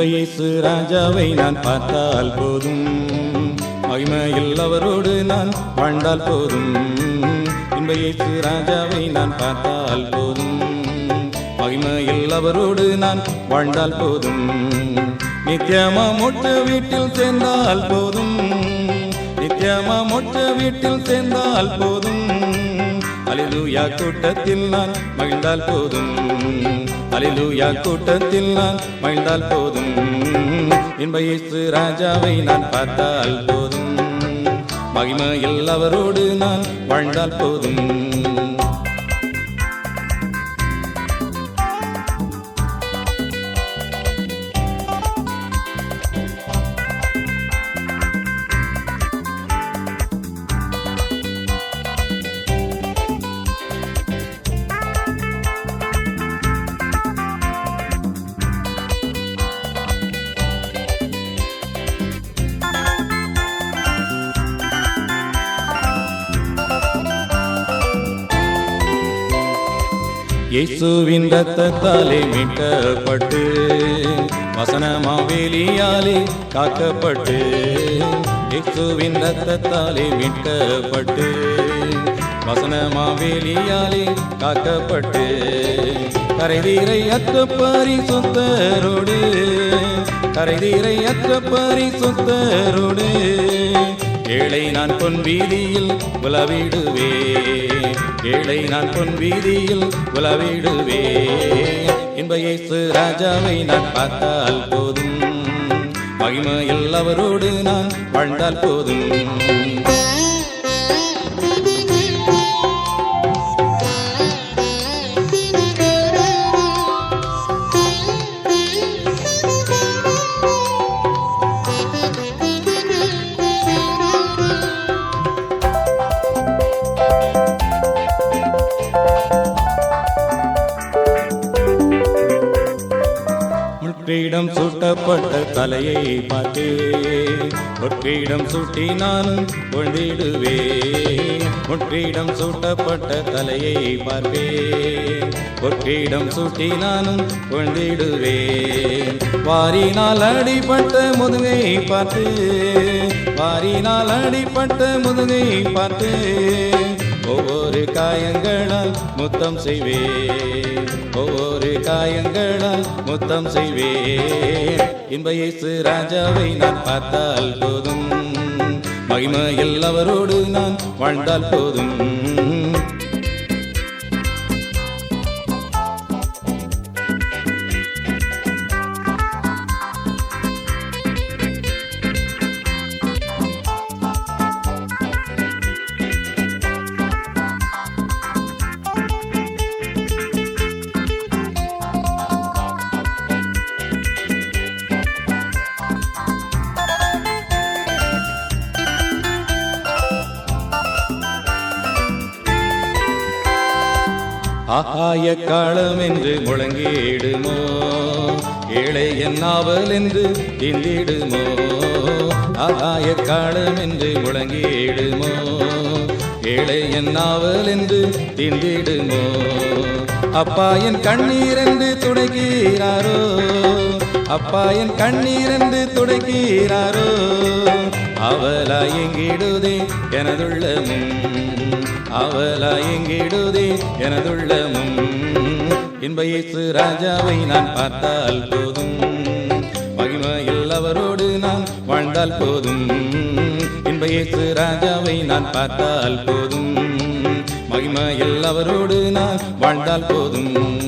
இன்ப இயேசு ராஜாவை நான் பார்த்தால் போதும். மகிமையில் அவரோடு நான் வாழ்ந்தால் போதும். இன்ப இயேசு ராஜாவை நான் பார்த்தால் போதும். மகிமையில் அவரோடு நான் வாழ்ந்தால் போதும். நித்தியமா மொட்ட வீட்டில் சேர்ந்தால் போதும். நித்தியமா மொட்ட வீட்டில் சேர்ந்தால் போதும். அலிலூயா கூட்டத்தில் நான் மகிழ்ந்தால் போதும். அலிலுயா கூட்டத்தில் நான் மகிழ்ந்தால் போதும். இன்ப இயேசு ராஜாவை நான் பார்த்தால் போதும். மகிமையில் அவரோடு நான் வாழ்ந்தால் போதும். இயேசுவின் ரத்தத்தாலே மீட்கப்பட்டு வசனமாவேலியாலே காக்கப்பட்டு இயேசுவின் ரத்தத்தாலே மீட்கப்பட்டு வசனமாவேலியாலே காக்கப்பட்டு கரைதீரை அற்ற பரிசுத்தரோடு கரைதீரை அற்ற பரிசுத்தரோடு ஏழை நான் பொன் வீதியில் உலவிடுவேன். ஏழை நான் பொன் வீதியில் உலவிடுவேன். இன்ப இயேசு ராஜாவை நான் பார்த்தால் போதும். மகிமையில் அவரோடு நான் வாழ்ந்தால் போதும். முற்றிடம் சூட்டப்பட்ட தலையை பார்த்து முற்றிடம் சூட்டி நானும் கொண்டிடுவேன் முற்றிடம் சூட்டப்பட்ட தலையை பார்ப்பேன் முற்றிடம் சூட்டி நானும் கொண்டிடுவேன் வாரினால் அடிப்பட்ட முதுகை பார்த்து வாரினால் அடிப்பட்ட முதுகை பார்த்து ஒவ்வொரு காயங்களால் முத்தம் செய்வேன். ஒவ்வொரு காயங்களால் முத்தம் செய்வேன். இன்ப இயேசு ராஜாவை நான் பார்த்தால் போதும். மகிமையில் அவரோடு நான் வாழ்ந்தால் போதும். ஆகாய காலம் என்று முழங்கிடுமோ? ஏழை என்னாவல் என்று திண்டிடுமோ ஆகாய காலம் என்று முழங்கிடுமோ? ஏழை என்னாவல் என்று திண்டிடுமோ அப்பா என் கண்ணீர் என்று துடைக்கிறாரோ? அப்பா என் கண்ணீர் என்று துடைக்கிறாரோ? அவலா எங்கிடுதே எனதுள்ளமும். அவலா எங்கிடுதே எனதுள்ளமும். இன்ப இயேசு ராஜாவை நான் பார்த்தால் போதும். மகிமையில் அவரோடு நான் வாழ்ந்தால் போதும். இன்ப இயேசு ராஜாவை நான் பார்த்தால் போதும். மகிமையில் அவரோடு நான் வாழ்ந்தால் போதும்.